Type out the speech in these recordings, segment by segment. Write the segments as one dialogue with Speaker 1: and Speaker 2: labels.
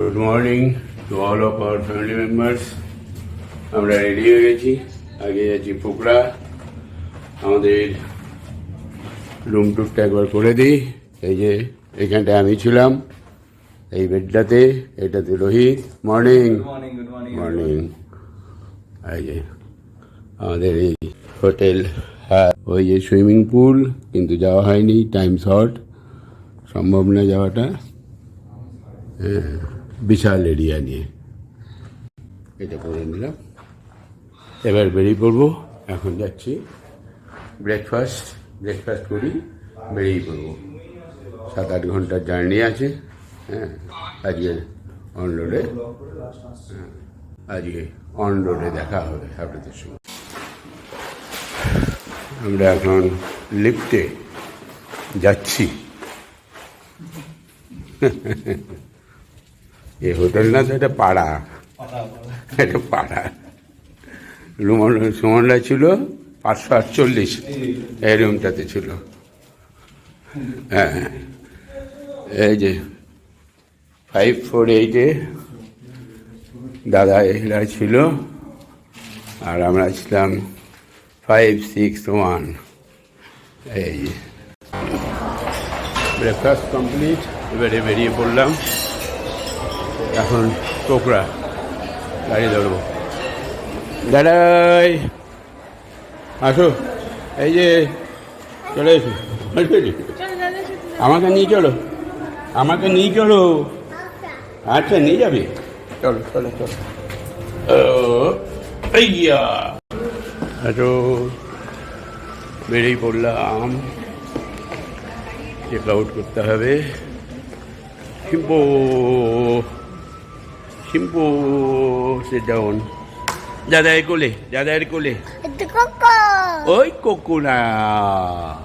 Speaker 1: Good morning to all of our family members আমরা ready হয়ে গেছি। আগে যাচ্ছি পোকরা আমাদের রুম টুরটা একবার করে দিই। এই যে এখানটায় আমি ছিলাম এই বেডটাতে এটাতে Rohit. Morning
Speaker 2: morning good morning
Speaker 1: morning এই যে আমাদের এই হোটেল হ্যাঁ ওই যে সুইমিং পুল কিন্তু যাওয়া হয়নি টাইম শর্ট সম্ভব না যাওয়াটা। হ্যাঁ। বিশাল এরিয়া নিয়ে। এটা করে নিলাম। এবার বেরিয়ে পড়ব। এখন যাচ্ছি। ব্রেকফাস্ট ব্রেকফাস্ট করি, বেরিয়ে পড়ব। সাত আট ঘণ্টার জার্নি আছে। হ্যাঁ আজকে অন রোডে আজকে অন রোডে দেখা হবে আপনাদের সঙ্গে। আমরা এখন লিফটে যাচ্ছি। এ হোটেল না তো এটা পাড়া এটা পাড়া। রুমন সুমনরা ছিল পাঁচশো আটচল্লিশ। এই রুমটাতে ছিল। হ্যাঁ এই যে ফাইভ ফোর এইটে দাদা এরা ছিল। আর আমরা ছিলাম ফাইভ সিক্স ওয়ান এই ব্রেকফাস্ট কমপ্লিট এবারে বেরিয়ে পড়লাম। এখন পোকরা গাড়ি ধরবো দাদাই আসো। এই যে চলে এসো। আমাকে নিয়ে চলো। আমাকে নিয়ে চলো। আচ্ছা নিয়ে যাবি? চলো চলো চলো। ও ইয়া আচ্ছা বেরিয়ে পড়লাম। চেক আউট করতে হবে। Simbu sedaun. Dah dari kulih, dah dari kulih.
Speaker 3: Itu koko.
Speaker 1: Oi koko lah.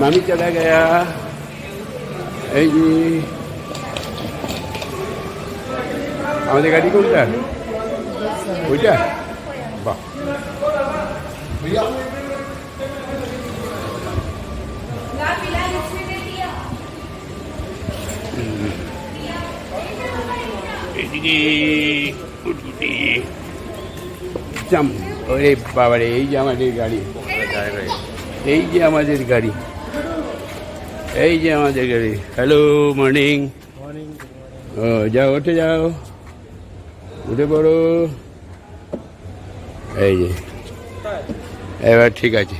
Speaker 1: Mami cara gaya. Eh. Awak dekat di kulih. Hujan. এদিকে কুটকুটি। জাম। ওরে বাবারে এই যে আমাদের গাড়ি। এই যে আমাদের গাড়ি। এই যে আমাদের গাড়ি। হ্যালো মর্নিং ও যাও উঠে যাও। উঠে পড়ো। এই যে। এবার ঠিক আছে।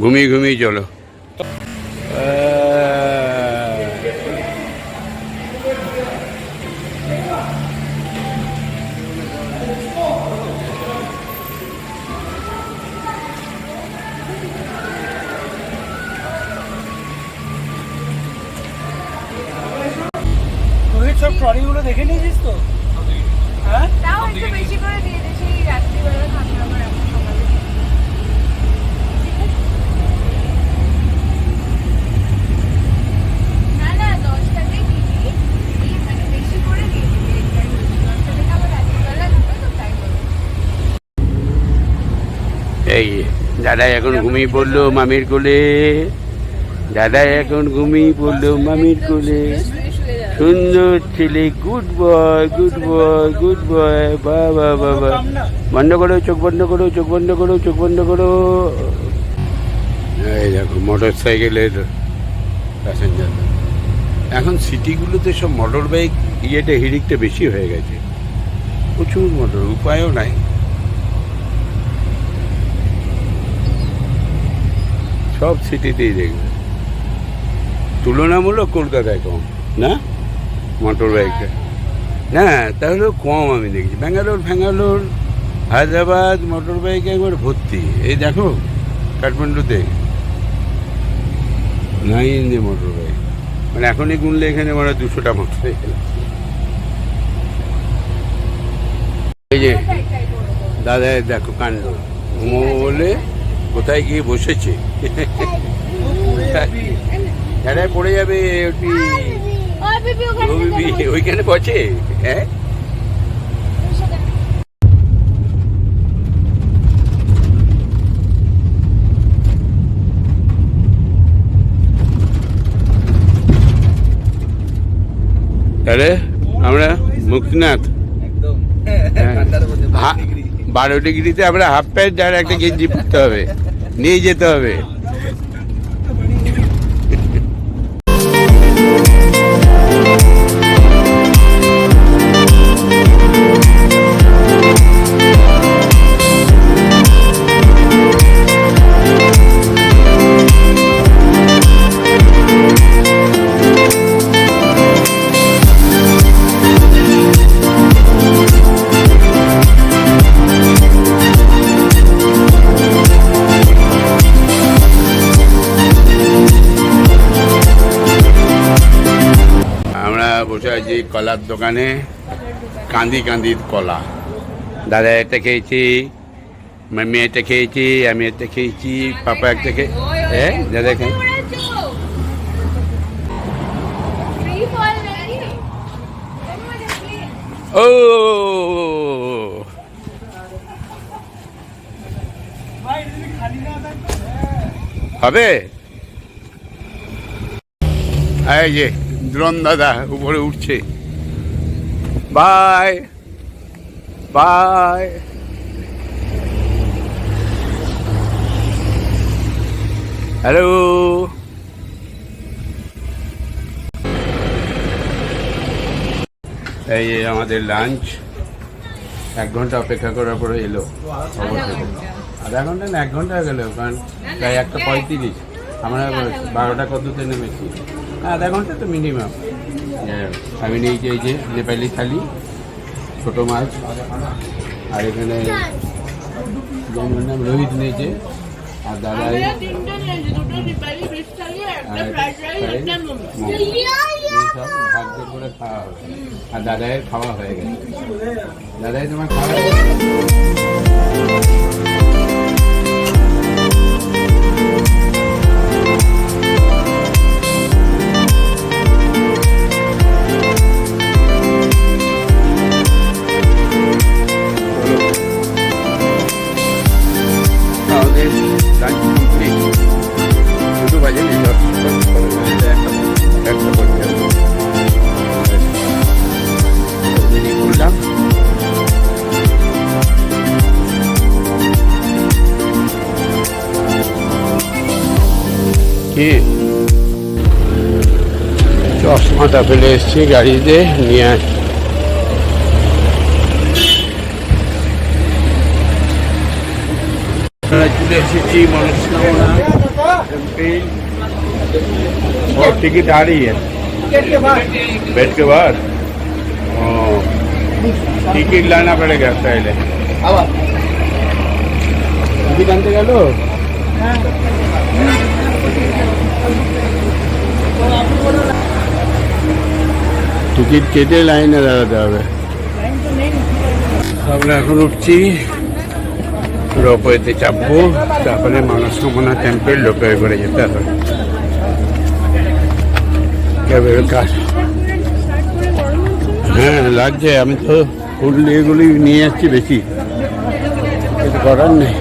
Speaker 1: ঘুমিয়ে ঘুমিয়ে চলো।
Speaker 2: ট্রলিগুলো দেখে নিয়েছিস তো? হ্যাঁ?
Speaker 3: তাও একটু বেশি করে দিয়ে দে সেই রাত্রিবেলা থাকবে আবার এখন সকালে। মানে করে
Speaker 1: এই দাদা এখন ঘুমিয়ে পড়ল মামির কোলে। দাদা এখন ঘুমিয়ে পড়ল মামির কোলে। সুন্দর ছেলে good boy good boy good boy বা বা বা বা। বন্ধ করো, চোখ বন্ধ করো, চোখ বন্ধ করো, চোখ বন্ধ করো। এই দেখো মোটর সাইকেলের প্যাসেঞ্জার এখন সিটিগুলোতে সব মোটর বাইক ইয়েটা হিড়িকটা বেশি হয়ে গেছে। প্রচুর মোটর উপায়ও নাই। সব সিটিতেই দেখবে। তুলনামূলক কলকাতায় কম, না? মোটর বাইকটা। না তাহলেও কম আমি দেখছি। ব্যাঙ্গালোর ফ্যাঙ্গালোর হায়দ্রাবাদ মোটর বাইক একবার ভর্তি। এই দেখো কাঠমান্ডুতে। নাই যে মোটর বাইক। মানে এখনই গুনলে এখানে মানে দুশোটা মোটর সাইকেল এই যে দাদা দেখো কাণ্ড। ঘুমো বলে কোথায় গিয়ে বসেছে? দাদা পড়ে যাবে ওটি। ওইখানে বসে? হ্যাঁ? তাহলে আমরা মুক্তিনাথ।
Speaker 2: একদম।
Speaker 1: হ্যাঁ। বারো ডিগ্রিতে আমরা হাফ প্যান্ট আর একটা গেঞ্জি পরতে হবে। নিয়ে যেতে হবে। আছি কলার দোকানে কান্দি কান্দির কলা। দাদা একটা খেয়েছি মাম্মি একটা খেয়েছি, আমি একটা খেয়েছি, পাপা একটা খেয়ে দাদা খেয়ে? ও! হবে? এই যে। দ্রোণ দাদা উপরে উঠছে। Bye bye. হ্যালো। এই আমাদের লাঞ্চ এক ঘণ্টা অপেক্ষা করার পরে এলো। আধা ঘণ্টা না, এক ঘণ্টা গেল, কারণ প্রায় একটা পঁয়ত্রিশ। আমরা বারোটা কততে নেমেছি। আধা ঘণ্টা তো মিনিমাম হ্যাঁ, আমি নিয়ে এই যে নেপালি থালি ছোটো মাছ আর এখানে রোহিত নিয়েছে আর দাদা ভাগ্য করে খাওয়া হবে আর দাদায়ের খাওয়া হয়ে গেছে। দাদাই তোমার খাওয়া গান শুনছি শুধু বাজেনি একটা করতে করলাম চশমাটা ফেলে এসছি গাড়িতে নিয়ে আসছি চলে এসেছি মনস্কামনা टेम्पल और टिकट आ रही है बेड के बाद ओ, टिकट लाना पड़ेगा पहले
Speaker 2: আবার
Speaker 1: টিকিট আনতে গেল টিকিট কেটে লাইনে দাঁড়াতে হবে আমরা এখন উঠছি রোপওয়েতে চাপবো তারপরে মনস্কামনা টেম্পল রোপওয়ে করে যেতে হবে। হ্যাঁ লাগছে আমি তো ফুললি এগুলি নিয়ে যাচ্ছি বেশি। কিছু করার নেই।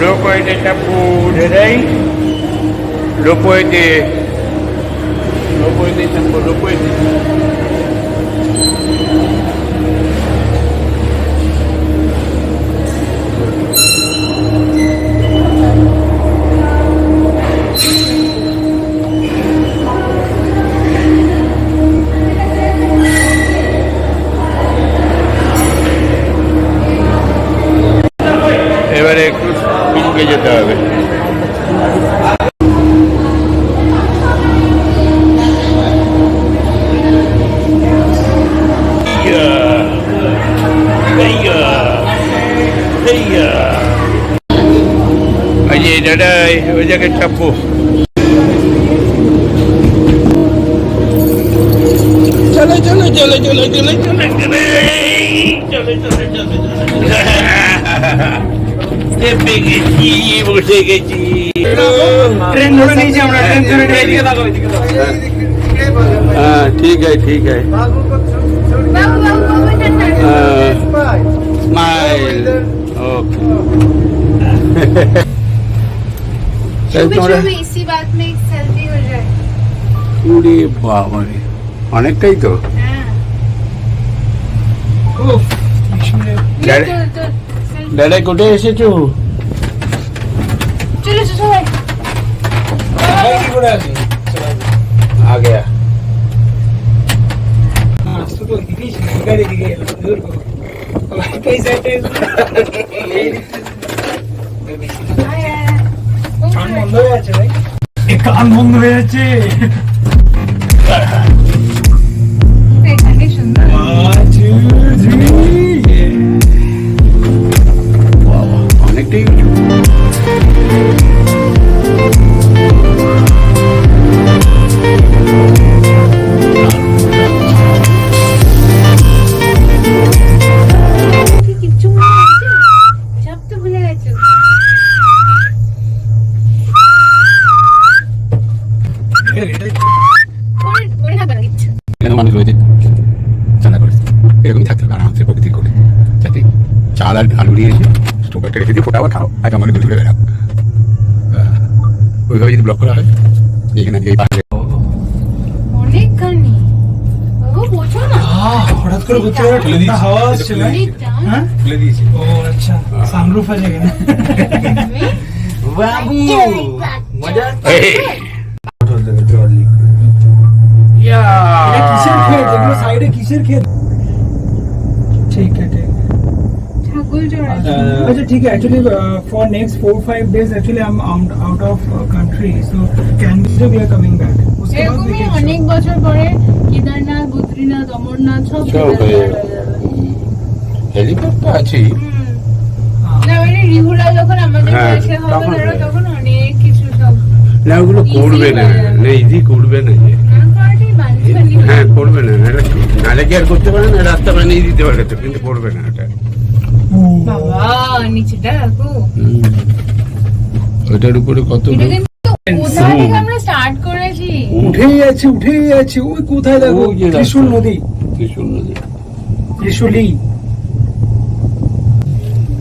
Speaker 1: Lo puede tapure, lo Loco dicen por loco এবারে একটু পিঙ্কে যেতে হবে ওই জায়গায় চাপবো চলো চলো চলো চলো চলো চলো চলো চলো চলো চলো চলো চেপে গেছি বসে গেছি
Speaker 2: ট্রেন ধরে নিয়েছি আমরা ট্রেন ধরে নিয়ে এদিকে লাগো এদিকে লাগো
Speaker 1: हाँ ठीक है
Speaker 3: শুভেচ্ছা ইসি বাত মে এক সেলফি হয়ে যায়
Speaker 1: পুরি বাবা রে অনেকটাই তো দাদা কোথায় এসেছো
Speaker 2: চলে এসো সবাই
Speaker 1: আ গয়া
Speaker 3: कई
Speaker 2: কান বন্ধ হয়ে যাচ্ছে কান বন্ধ হয়ে যাচ্ছে।
Speaker 1: মানুষ রয়েছে। চাঁদা করে। এরকমই থাকতে হবে আরামসে প্রকৃতির করে যাতে চাল আর আলু দিয়ে স্টোভ একটা রেখে দিয়ে ফোটা আবার খাও। আর আমাকে ঘুরে বেড়াও। ওইভাবে যদি ব্লক করা হয় যেখানে এই পাশে
Speaker 3: অনেক গানি
Speaker 2: হঠাৎ করে ঘুরতে গেলে
Speaker 4: খুলে দিয়েছি।
Speaker 2: হাওয়া আসছে হ্যাঁ?
Speaker 4: দিয়েছি।
Speaker 2: ও আচ্ছা। সানরুফ আছে এখানে। বাবু! মজা? সাইডে কিসের ক্ষেত ঠিক আছে আচ্ছা ঠিক আছে for next four five days actually I am out of country so can be we
Speaker 5: are
Speaker 2: coming back
Speaker 5: অনেক বছর পরে কেদারনাথ বদ্রীনাথ অমরনাথ সব আচ্ছা,
Speaker 1: হেলিকপ্টার আছে?
Speaker 5: না মানে যখন
Speaker 1: হ্যাঁ,
Speaker 5: অনেক কিছু
Speaker 1: না ওগুলো করবে না করবে না হ্যাঁ, করবে না নালে কি আর করতে পারে না রাস্তা বানিয়ে দিতে পারে তো কিন্তু করবে না এটা
Speaker 5: বাবা নিচেটা রাখো
Speaker 1: ওইটার উপরে কত
Speaker 5: এটা
Speaker 1: লোক?
Speaker 5: কিন্তু কোথা থেকে আমরা স্টার্ট করেছি
Speaker 2: উঠেই যাচ্ছে উঠেই যাচ্ছে ওই কোথায় দেখো
Speaker 1: ওই যে
Speaker 2: ত্রিশুল
Speaker 1: রাস্তা।
Speaker 2: নদী
Speaker 1: ত্রিশূল নদী।
Speaker 2: त्रिशूली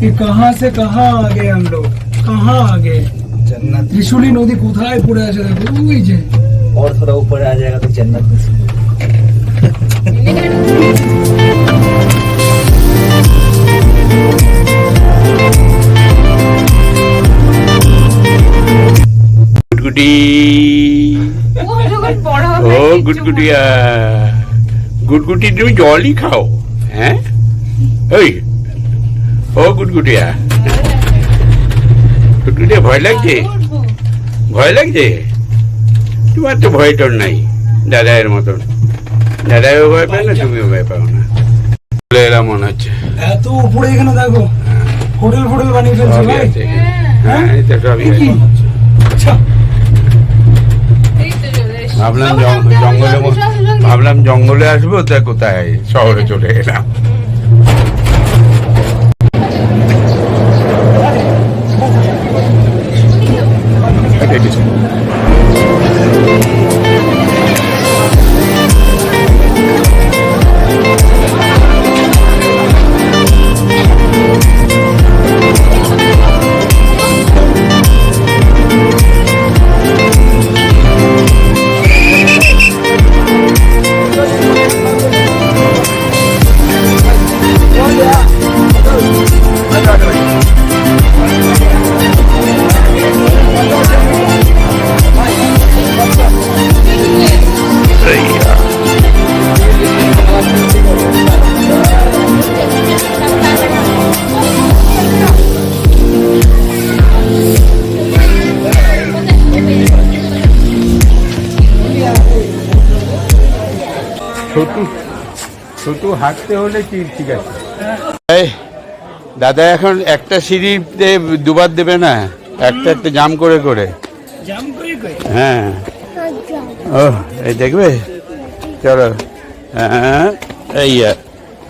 Speaker 2: ये कहाँ से कहाँ आ गए हम लोग कहाँ आ गए
Speaker 4: जन्नत
Speaker 2: त्रिशूली नदी কোথায় পড়ে আছে দেখো ওই যে
Speaker 4: और थोड़ा ऊपर आ जाएगा तो जन्नत
Speaker 1: গুডগুটি তুমি জলই খাও হ্যাঁ? ওই ও গুডগুটিয়া গুডগুটিয়া ভয় লাগছে? ভয় লাগছে? তোমার তো ভয় টর নাই দাদায়ের মতন। দাদাও ভয় পায় না তুমিও ভয় পাও না। চলে এলাম মনে হচ্ছে।
Speaker 2: এত উপরে এখানে দেখো হোটেল ফোটেল বানিয়ে ফেলছে ভাই।
Speaker 1: আছে হ্যাঁ? এটা
Speaker 2: আচ্ছা।
Speaker 1: ভাবলাম জঙ্গলে। ভাবলাম জঙ্গলে আসব তা কোথায়? শহরে চলে এলাম। হাঁটতে হলে কি ঠিক আছে? দাদা এখন একটা সিঁড়িতে দুবার দেবে না? একটা একটা জাম করে করে। হ্যাঁ। ও এই দেখবে? চলো। হ্যাঁ এই আর,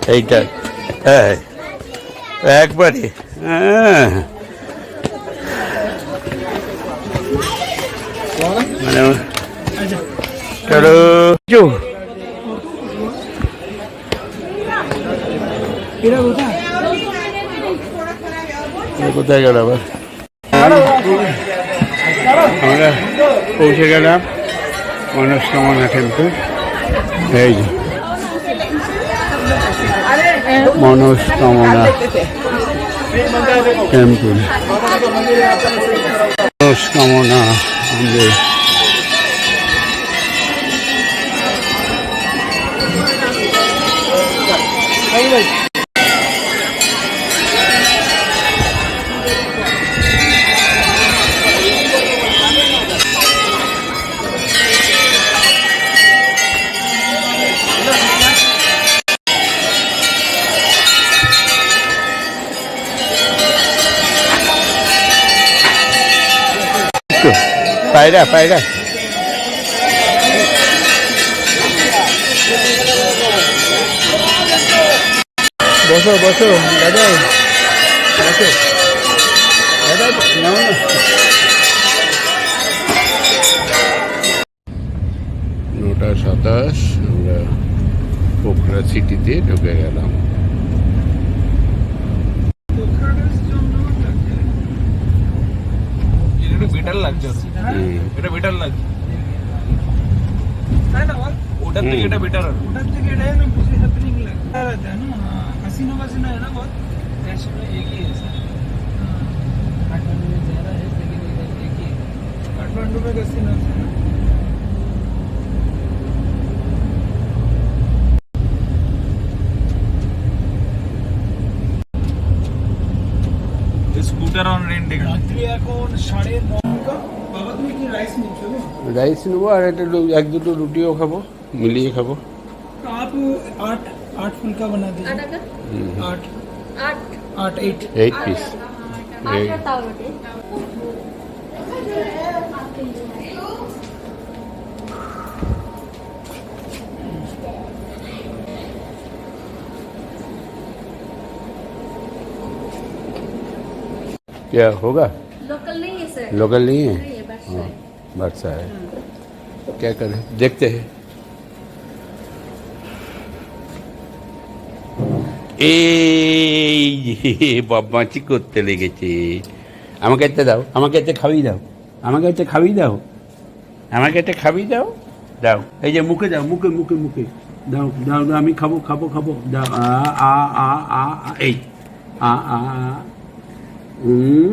Speaker 1: এইটা। এই একবারে। হ্যাঁ। মানে
Speaker 2: আচ্ছা।
Speaker 1: চলো।
Speaker 2: এরা কোথায়?
Speaker 1: কোথায় গেল আবার? আমরা পৌঁছে গেলাম মনস্কামনা টেম্পল। এই যে। মনস্কামনা টেম্পল। মনস্কামনা মন্দির পায়রা পায়রা বসো বসো দাদা। বসো। দাদা নাও না। নটা সাতাশ আমরা পোখরা সিটিতে ঢুকে গেলাম।
Speaker 4: বিটাল লাগছে এটা বিটাল লাগছে
Speaker 2: তাই না বল
Speaker 4: ওটার থেকে এটা বেটার
Speaker 2: হবে ওটার থেকে এটা না পিছলে হ্যাপেনিং লাগে হাসিনো বাসিনো है ना बहुत दैट्स में एक ही है सर काठमांडू में जा रहा है लेकिन इधर एक ही काठमांडू में कैसीनो है ना
Speaker 4: স্কুটার অন রেন্টিং
Speaker 2: রাত্রি এখন সাড়ে ন
Speaker 1: রাইস নেবো আর একটা রু- এক দুটো রুটিও খাবো মিলিয়ে খাবো
Speaker 2: तो आप आठ आठ फुल्का बना दीजिए
Speaker 3: আটাকা
Speaker 2: आठ
Speaker 3: আট
Speaker 2: आठ एट
Speaker 1: এইট পিস
Speaker 3: আটটা তাও রুটি
Speaker 1: क्या होगा
Speaker 3: लोकल नहीं है सर
Speaker 1: लोकल नहीं है
Speaker 3: नहीं है बस
Speaker 1: हाँ बरसा है क्या करें देखते हैं এই যে বদমাচি করতে লেগেছে আমাকে একটা দাও আমাকে একটা খাবি দাও আমাকে একটা খাবি দাও আমাকে একটা খাবি দাও দাও এই যে মুখে দাও মুখে মুখে মুখে দাও দাও দাও আমি খাবো খাবো খাবো দাও আ আ আ আ আ, এই আ আ আ উম,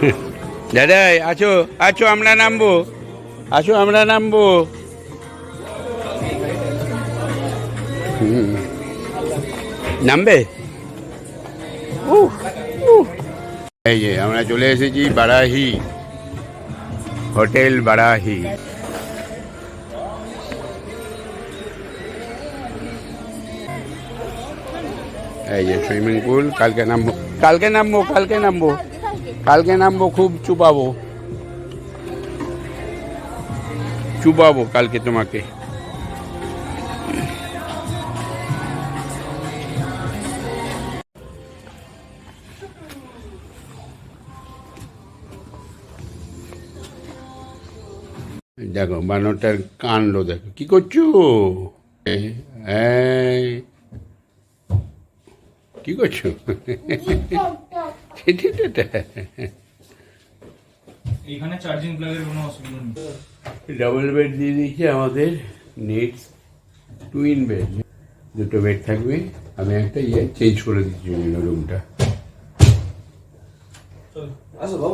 Speaker 1: দাদা, আছো আছো, আমরা নামবো। আছো, আমরা নামবো। নামবে। এই যে, আমরা চলে এসেছি বারাহি, হোটেল বারাহি। এই যে, সুইমিং পুল, কালকে নামবো। কালকে নামবো কালকে নামবো। কালকে নামবো, খুব চুপাবো। চুপাবো কালকে তোমাকে। দেখো, বানরটার কাণ্ড দেখো। কি করছ? কি করছ?
Speaker 4: এখানে চার্জিং প্লাগের কোনো অসুবিধা নেই।
Speaker 1: ডাবল বেড দিয়ে দিয়েছি আমাদের নেট টুইন বেড দুটো বেড থাকবে। আমি একটা ইয়ে চেঞ্জ করে দিচ্ছি রুমটা
Speaker 4: আসো